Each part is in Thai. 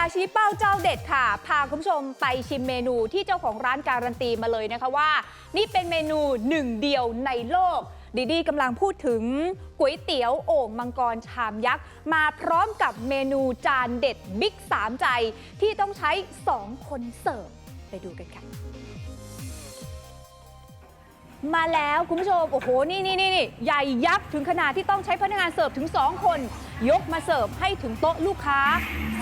าชี้เป้าเจ้าเด็ดค่ะ พาคุณผู้ชมไปชิมเมนูที่เจ้าของร้านการันตีมาเลยนะคะว่า นี่เป็นเมนูหนึ่งเดียวในโลกดีดีกำลังพูดถึงก๋วยเตี๋ยวโอ่งมังกรชามยักษ์ มาพร้อมกับเมนูจานเด็ดบิ๊กสามใจ ที่ต้องใช้ 2 คนเสิร์ฟ ไปดูกันค่ะ มาแล้วคุณผู้ชม โอ้โห นี่นี่นี่นี่ใหญ่ยักษ์ถึงขนาดที่ต้องใช้พนักงานเสิร์ฟถึง 2 คน ยกมาเสิร์ฟให้ถึงโต๊ะลูกค้า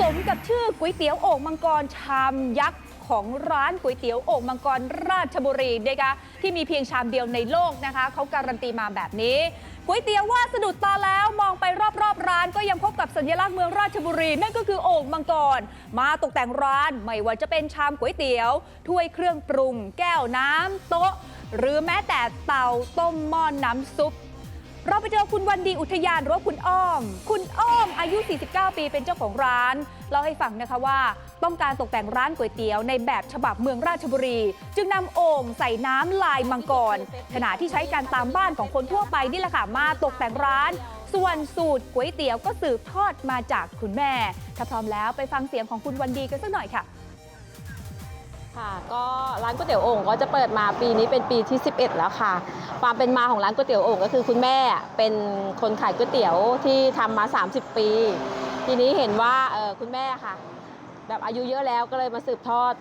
สมกับชื่อก๋วยเตี๋ยวโอ่งมังกรชามยักษ์ของร้านก๋วยเตี๋ยวโอ่งมังกรราชบุรีนะคะที่มีเพียงชามเดียวในโลกนะคะเขาการันตีมาแบบนี้ก๋วยเตี๋ยวว่าสะดุดตาแล้วมองไปรอบๆร้านก็ยังพบกับสัญลักษณ์เมืองราชบุรี นั่นก็คือโอ่งมังกร มาตกแต่งร้านไม่ว่าจะเป็นชามก๋วยเตี๋ยว ถ้วยเครื่องปรุง แก้วน้ำโต๊ะ หรือแม้แต่เตาต้มหม้อนน้ำซุป เราไปเจอคุณวันดีอุทยานหรือว่าคุณอ้อม คุณอ้อมอายุ 49 ปีเป็นเจ้าของร้านเล่าให้ฟังนะคะว่า ต้องการตกแต่งร้านก๋วยเตี๋ยวในแบบฉบับเมืองราชบุรี จึงนำโอ่งใส่น้ำลายมังกร ขณะที่ใช้การตามบ้านของคนทั่วไปนี่แหละค่ะมาตกแต่งร้าน ส่วนสูตรก๋วยเตี๋ยวก็สืบทอดมาจากคุณแม่ ถ้าพร้อมแล้วไปฟังเสียงของคุณวันดีกันสักหน่อยค่ะ ค่ะก็ร้านก๋วยเตี๋ยวโอ่งก็จะเปิดมาปีนี้เป็นปีที่ 11 แล้วค่ะ ความเป็นมาของร้านก๋วยเตี๋ยวโอ่งก็คือคุณแม่เป็นคนขายก๋วยเตี๋ยวที่ทำมา 30 ปี ทีนี้เห็นว่าคุณแม่ค่ะ แบบอายุเยอะแล้วก็เลยมาสืบทอด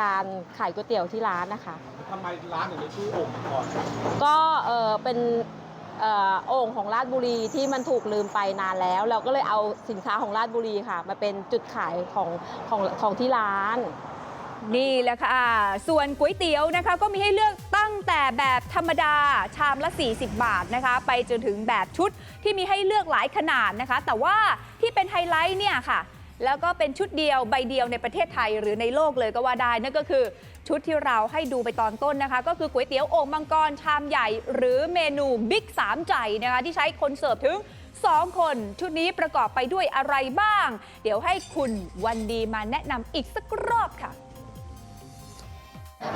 การขายก๋วยเตี๋ยวที่ร้านนะคะทำไมร้านถึงได้ชื่อโอ่งมังกรก็เออเป็นโอ่งของราชบุรีที่มันถูกลืมไปนานแล้ว เราก็เลยเอาสินค้าของราชบุรีค่ะ มาเป็นจุดขายของของของที่ร้าน นี่แหละค่ะ ส่วนก๋วยเตี๋ยวนะคะก็มีให้เลือกตั้งแต่แบบธรรมดาชามละ 40 บาทนะคะ ไปจนถึงแบบชุดที่มีให้เลือกหลายขนาดนะคะ แต่ว่าที่เป็นไฮไลท์เนี่ยค่ะ แล้วก็เป็นชุดเดียวใบเดียวในประเทศไทยหรือในโลกเลยก็ว่าได้ นั่นก็คือชุดที่เราให้ดูไปตอนต้นนะคะ ก็คือก๋วยเตี๋ยวโอ่งมังกรชามใหญ่ หรือเมนูบิ๊กสามใจนะคะที่ใช้คนเสิร์ฟถึง2 คนชุดนี้ประกอบไปด้วยอะไรบ้าง เดี๋ยวให้คุณวันดีมาแนะนำอีกสักรอบค่ะ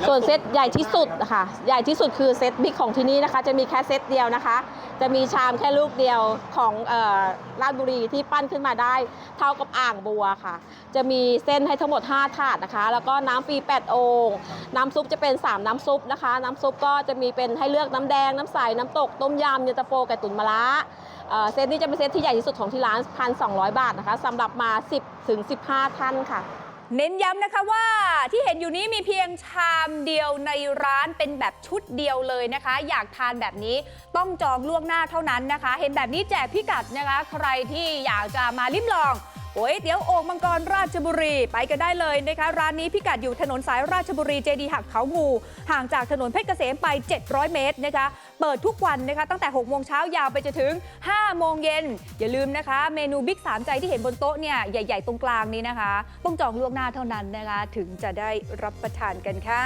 ส่วนเซตใหญ่ที่สุดนะคะใหญ่ที่สุดคือเซตบิ๊กของที่นี่นะคะ จะมีแค่เซตเดียวนะคะ จะมีชามแค่ลูกเดียวของเอ่อราชบุรีที่ปั้นขึ้นมาได้ เท่ากับอ่างบัวค่ะ จะมีเส้นให้ทั้งหมด 5 ถาดนะคะ แล้วก็น้ำฟรี8โอ่งน้ำซุปจะเป็น 3 น้ำซุปนะคะ น้ำซุปก็จะมีเป็นให้เลือกน้ำแดง น้ำใส น้ำตก ต้มยำเย็นตาโฟไก่ตุ๋นมะระเอ่อเซตนี้จะเป็นเซตที่ใหญ่ที่สุดของที่ร้าน1,200 บาทนะคะสำหรับมา 10ถึง15 ท่านค่ะ เน้นย้ำนะคะว่า ที่เห็นอยู่นี้มีเพียงชามเดียวในร้านเป็นแบบชุดเดียวเลยนะคะ อยากทานแบบนี้ต้องจองล่วงหน้าเท่านั้นนะคะ เห็นแบบนี้แจกพิกัดนะคะ ใครที่อยากจะมาลิ้มลอง ก๋วยเตี๋ยวโอ่งมังกรราชบุรี ไปกันได้เลยนะคะ ร้านนี้พิกัดอยู่ถนนสายราชบุรีเจดีหักเขางู ห่างจากถนนเพชรเกษมไป 700 เมตรนะคะ เปิดทุกวันนะคะ ตั้งแต่6โมงเช้ายาวไปจนถึง 5 โมงเย็น อย่าลืมนะคะ เมนูบิ๊กสามใจที่เห็นบนโต๊ะเนี่ยใหญ่ ๆ ตรงกลางนี้นะคะ ต้องจองล่วงหน้าเท่านั้นนะคะ ถึงจะได้รับประทานกันค่ะ